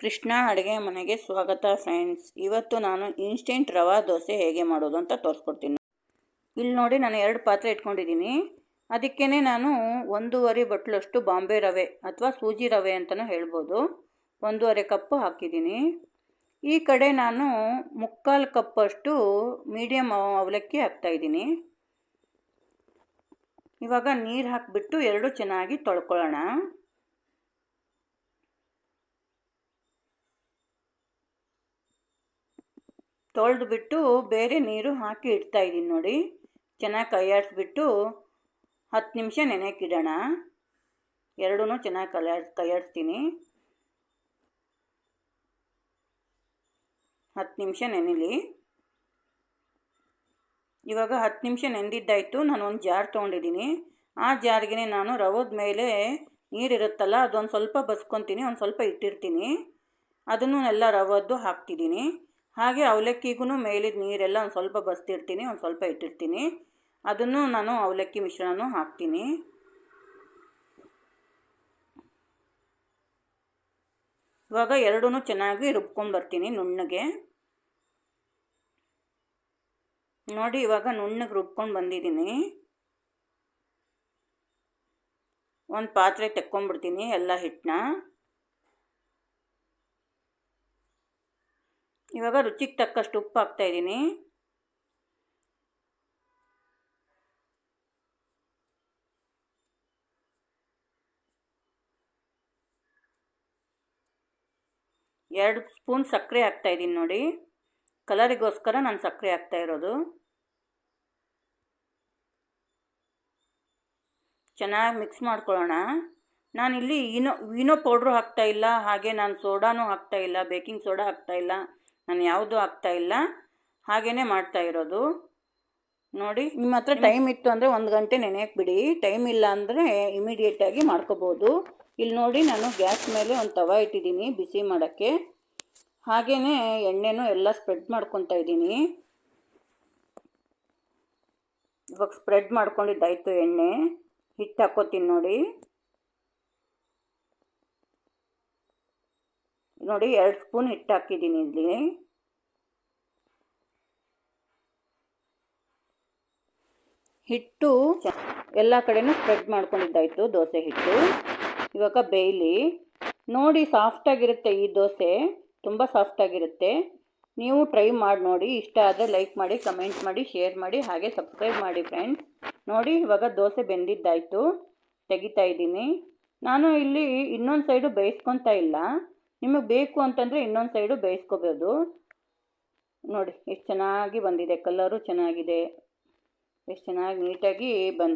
ಕೃಷ್ಣ ಅಡುಗೆ ಮನೆಗೆ ಸ್ವಾಗತ ಫ್ರೆಂಡ್ಸ್ ಇವತ್ತು ನಾನು ಇನ್ಸ್ಟೆಂಟ್ ರವಾ ದೋಸೆ ಹೇಗೆ ಮಾಡೋದು ಅಂತ ತೋರಿಸ್ಕೊಡ್ತೀನಿ. ಇಲ್ಲಿ ನೋಡಿ ನಾನು ಎರಡು ಪಾತ್ರೆ ಇಟ್ಕೊಂಡಿದ್ದೀನಿ ಅದಕ್ಕೇ ನಾನು ಒಂದೂವರೆ ಬಟ್ಲಷ್ಟು ಬಾಂಬೆ ರವೆ ಅಥವಾ ಸೂಜಿ ರವೆ ಅಂತಲೂ ಹೇಳ್ಬೋದು. ಒಂದೂವರೆ ಕಪ್ಪು ಹಾಕಿದ್ದೀನಿ ಈ ಕಡೆ ನಾನು ಮುಕ್ಕಾಲು ಕಪ್ಪಷ್ಟು ಮೀಡಿಯಮ್ ಅವಲಕ್ಕಿ ಹಾಕ್ತಾಯಿದ್ದೀನಿ ಇವಾಗ ನೀರು ಹಾಕಿಬಿಟ್ಟು ಎರಡು ಚೆನ್ನಾಗಿ ತೊಳ್ಕೊಳ್ಳೋಣ. ತೊಳೆದು ಬಿಟ್ಟು ಬೇರೆ ನೀರು ಹಾಕಿ ಇಡ್ತಾ ಇದ್ದೀನಿ ನೋಡಿ. ಚೆನ್ನಾಗಿ ಕೈಯಾಡಿಸ್ಬಿಟ್ಟು ಹತ್ತು ನಿಮಿಷ ನೆನೆಯಕ್ಕಿಡೋಣ ಎರಡೂ ಚೆನ್ನಾಗಿ ಕೈಯಾಡ್ಸ್ ಕೈಯಾಡಿಸ್ತೀನಿ ಹತ್ತು ನಿಮಿಷ ನೆನಿಲಿ. ಇವಾಗ ಹತ್ತು ನಿಮಿಷ ನೆಂದಿದ್ದಾಯಿತು ನಾನು ಒಂದು ಜಾರ್ ತೊಗೊಂಡಿದ್ದೀನಿ. ಆ ಜಾರ್ಗೆ ನಾನು ರವದ ಮೇಲೆ ನೀರಿರುತ್ತಲ್ಲ, ಅದೊಂದು ಸ್ವಲ್ಪ ಬಸ್ಕೊತೀನಿ, ಒಂದು ಸ್ವಲ್ಪ ಇಟ್ಟಿರ್ತೀನಿ. ಅದನ್ನು ಎಲ್ಲ ರವದ್ದು ಹಾಕ್ತಿದ್ದೀನಿ. ಹಾಗೆ ಅವಲಕ್ಕಿಗೂ ಮೇಲಿದ ನೀರೆಲ್ಲ ಒಂದು ಸ್ವಲ್ಪ ಬಸ್ತಿರ್ತೀನಿ, ಒಂದು ಸ್ವಲ್ಪ ಇಟ್ಟಿರ್ತೀನಿ. ಅದನ್ನು ನಾನು ಅವಲಕ್ಕಿ ಮಿಶ್ರಣ ಹಾಕ್ತೀನಿ. ಇವಾಗ ಎರಡೂ ಚೆನ್ನಾಗಿ ರುಬ್ಕೊಂಡು ಬರ್ತೀನಿ ನುಣ್ಣಗೆ. ನೋಡಿ ಇವಾಗ ನುಣ್ಣಗೆ ರುಬ್ಕೊಂಡು ಬಂದಿದ್ದೀನಿ. ಒಂದು ಪಾತ್ರೆ ತೆಕ್ಕೊಂಡ್ಬಿಡ್ತೀನಿ ಎಲ್ಲ ಹಿಟ್ಟನ್ನ ಇವಾಗ ರುಚಿಗೆ ತಕ್ಕಷ್ಟು ಉಪ್ಪು ಹಾಕ್ತಾಯಿದ್ದೀನಿ ಎರಡು ಸ್ಪೂನ್ ಸಕ್ಕರೆ ಹಾಕ್ತಾಯಿದ್ದೀನಿ ನೋಡಿ. ಕಲರಿಗೋಸ್ಕರ ನಾನು ಸಕ್ಕರೆ ಹಾಕ್ತಾ ಇರೋದು. ಚೆನ್ನಾಗಿ ಮಿಕ್ಸ್ ಮಾಡ್ಕೊಳ್ಳೋಣ. ನಾನಿಲ್ಲಿ ಇನೋ ವೀನೋ ಪೌಡ್ರು ಹಾಕ್ತಾಯಿಲ್ಲ ಹಾಗೆ ನಾನು ಸೋಡಾನು ಹಾಕ್ತಾಯಿಲ್ಲ ಬೇಕಿಂಗ್ ಸೋಡಾ ಹಾಕ್ತಾಯಿಲ್ಲ ನಾನು ಯಾವುದೂ ಇಲ್ಲ. ಹಾಗೇ ಮಾಡ್ತಾ ಇರೋದು. ನೋಡಿ ನಿಮ್ಮ ಹತ್ರ ಟೈಮ್ ಇತ್ತು ಅಂದರೆ ಒಂದು ಗಂಟೆ ನೆನೆಯಕ್ಕೆ ಬಿಡಿ. ಟೈಮ್ ಇಲ್ಲ ಅಂದರೆ ಇಮಿಡಿಯೇಟಾಗಿ ಮಾಡ್ಕೋಬೋದು. ಇಲ್ಲಿ ನೋಡಿ ನಾನು ಗ್ಯಾಸ್ ಮೇಲೆ ಒಂದು ತವ ಇಟ್ಟಿದ್ದೀನಿ ಬಿಸಿ ಮಾಡೋಕ್ಕೆ. ಹಾಗೇ ಎಣ್ಣೆನೂ ಎಲ್ಲ ಸ್ಪ್ರೆಡ್ ಮಾಡ್ಕೊತಾ ಇದ್ದೀನಿ. ಇವಾಗ ಸ್ಪ್ರೆಡ್ ಮಾಡ್ಕೊಂಡಿದ್ದಾಯಿತು ಎಣ್ಣೆ. ಹಿಟ್ಟು ಹಾಕೋತೀನಿ ನೋಡಿ. ನೋಡಿ ಎರಡು ಸ್ಪೂನ್ ಹಿಟ್ಟು ಹಾಕಿದ್ದೀನಿ ಇಲ್ಲಿ. ಹಿಟ್ಟು ಎಲ್ಲ ಕಡೆನೂ ಸ್ಪ್ರೆಡ್ ಮಾಡ್ಕೊಂಡಿದ್ದಾಯಿತು ದೋಸೆ ಹಿಟ್ಟು. ಇವಾಗ ಬೇಯಲಿ. ನೋಡಿ ಸಾಫ್ಟಾಗಿರುತ್ತೆ ಈ ದೋಸೆ. ತುಂಬ ಸಾಫ್ಟಾಗಿರುತ್ತೆ. ನೀವು ಟ್ರೈ ಮಾಡಿ ನೋಡಿ. ಇಷ್ಟ ಆದರೆ ಲೈಕ್ ಮಾಡಿ ಕಮೆಂಟ್ ಮಾಡಿ ಶೇರ್ ಮಾಡಿ ಹಾಗೆ ಸಬ್ಸ್ಕ್ರೈಬ್ ಮಾಡಿ ಫ್ರೆಂಡ್ಸ್. ನೋಡಿ ಇವಾಗ ದೋಸೆ ಬೆಂದಿದ್ದಾಯಿತು. ತೆಗಿತಾ ಇದ್ದೀನಿ. ನಾನು ಇಲ್ಲಿ ಇನ್ನೊಂದು ಸೈಡು ಬೇಯಿಸ್ಕೊತಾ ಇಲ್ಲ. ನಿಮಗೆ ಬೇಕು ಅಂತಂದರೆ ಇನ್ನೊಂದು ಸೈಡು ಬೇಯಿಸ್ಕೋಬೋದು. ನೋಡಿ, ಎಷ್ಟು ಚೆನ್ನಾಗಿ ಬಂದಿದೆ ಕಲರು ಚೆನ್ನಾಗಿದೆ. ಎಷ್ಟು ಚೆನ್ನಾಗಿ ನೀಟಾಗಿ ಬಂದು